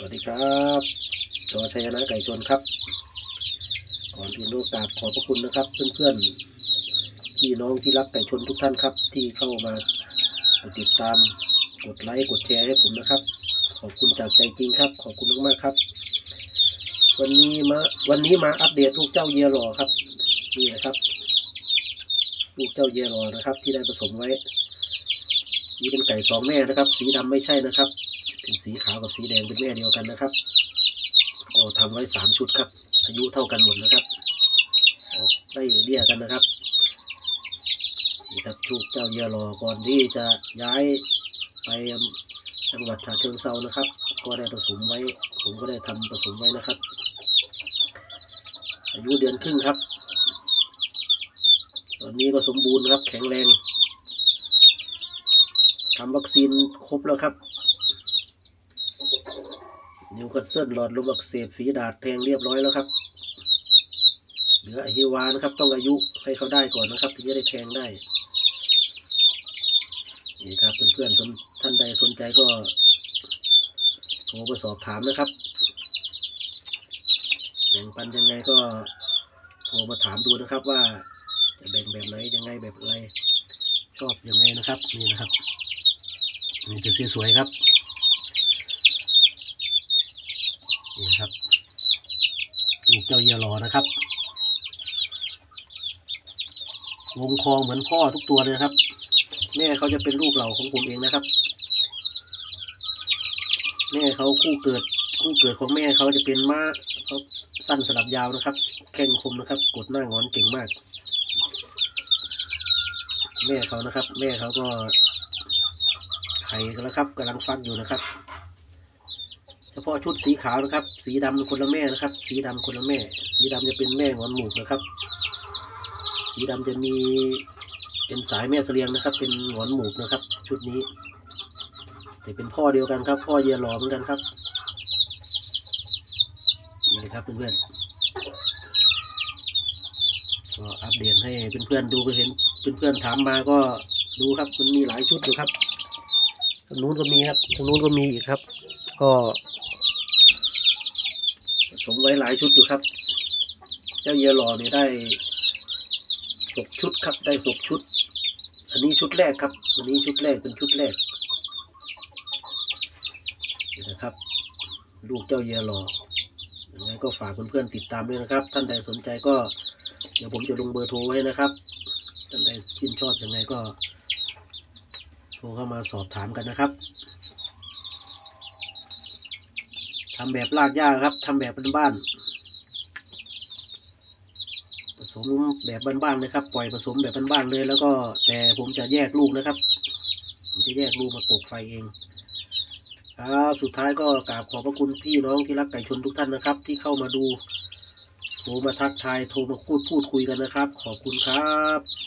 สวัสดีครับจอชัยนะไก่ชนครับ ก่อนอื่นต้อกราบขอบพระคุณนะครับ เพื่อนๆพี่น้องที่รักไก่ชนทุกท่านครับ ที่เข้ามาติดตามกดไลค์กดแชร์ให้ผมนะครับ ขอบคุณจากใจจริงครับ ขอบคุณมากๆครับ วันนี้มาวันนี้มาอัปเดตลูกเจ้าเยหล่อครับนี่นะครับ ลูกเจ้าเยหล่อนะครับ ที่ได้ผสมไว้นี่เป็นไก่สองแม่นะครับ สีดำไม่ใช่นะครับ เป็นสีขาวกับสีแดงเป็นแม่เดียวกันนะครับก็ทำไว้สามชุดครับ อายุเท่ากันหมดนะครับออกได้เรียกันนะครับนี่ครับลูกเจ้าเยหล่อก่อนที่จะย้ายไปจังหวัดฉะเชิงเซานะครับ ก็ได้ผสมไว้ ผมก็ได้ทำผสมไว้นะครับ อายุเดือนครึ่งครับ ตอนนี้ก็สมบูรณ์ครับ แข็งแรงทำวัคซีนครบแล้วครับ นิวคาสเซิลหลอดลมอักเสบฝีดาดแทงเรียบร้อยแล้วครับ เหลืออฮิวานะครับ ต้องอายุให้เขาได้ก่อนนะครับ ถึงจะได้แทงได้ นี่ครับเพื่อนๆท่านใดสนใจก็โทรมาสอบถามนะครับแบ่งปันยังไงก็โทรมาถามดูนะครับว่าจะแบ่งแบบไหนยังไงแบบอะไรชอบยังไงนะครับ นี่นะครับนี่จะสวยๆครับ นี่ครับลูกเจ้าเยลอนะครับ วงคองเหมือนพ่อทุกตัวเลยครับ แม่เขาจะเป็นลูกเหล่าของผมเองนะครับ แม่เขาคู่เกิดคู่เกิดของแม่เขาจะเป็นม้าเขาสั้นสลับยาวนะครับ แข้งคมนะครับ กดหน้างอนเก่งมาก แม่เขานะครับ แม่เขาก็ไข่กันแล้วครับกำลังฟักอยู่นะครับ เฉพาะชุดสีขาวนะครับ สีดำคนละแม่นะครับ สีดำคนละแม่ สีดำจะเป็นแม่งอนหมูกนะครับ สีดำจะมีเป็นสายแม่เสลียงนะครับ เป็นหงอนหมูกนะครับ ชุดนี้แต่เป็นพ่อเดียวกันครับ พ่อเยียหลอเหมือนกันครับนี่นะครับเพื่อนๆก็อัปเดตให้เพื่อนๆดูไปเห็นเพื่อนๆถามมาก็ดูครับมันมีหลายชุดอยู่ครับตรงนู้นก็มีครับตรงนู้นก็มีอีกครับ ก็ สมไว้หลายชุดอยู่ครับ เจ้าเยลอเนี่ยได้หกชุดครับได้หกชุด อันนี้ชุดแรกครับ อันนี้ชุดแรกเป็นชุดแรกนนะครับ ลูกเจ้าเยลอยังไงก็ฝากเพื่อนๆติดตามด้วยนะครับ ท่านใดสนใจก็ เดี๋ยวผมจะลงเบอร์โทรไว้นะครับท่านใดชื่นชอบยังไงก็โทรเข้ามาสอบถามกันนะครับ ทำแบบลากหญ้าครับทำแบบบ้านๆผสมแบบบ้านๆเลยครับ ปล่อยผสมแบบบ้านๆเลย แล้วก็แต่ผมจะแยกลูกนะครับ ผมจะแยกลูกมากกไฟเองครับสุดท้ายก็กราบขอบพระคุณพี่น้องที่รักไก่ชนทุกท่านนะครับ ที่เข้ามาดูโทรมาทักทายโทรมาพูดพูดคุยกันนะครับ ขอบคุณครับ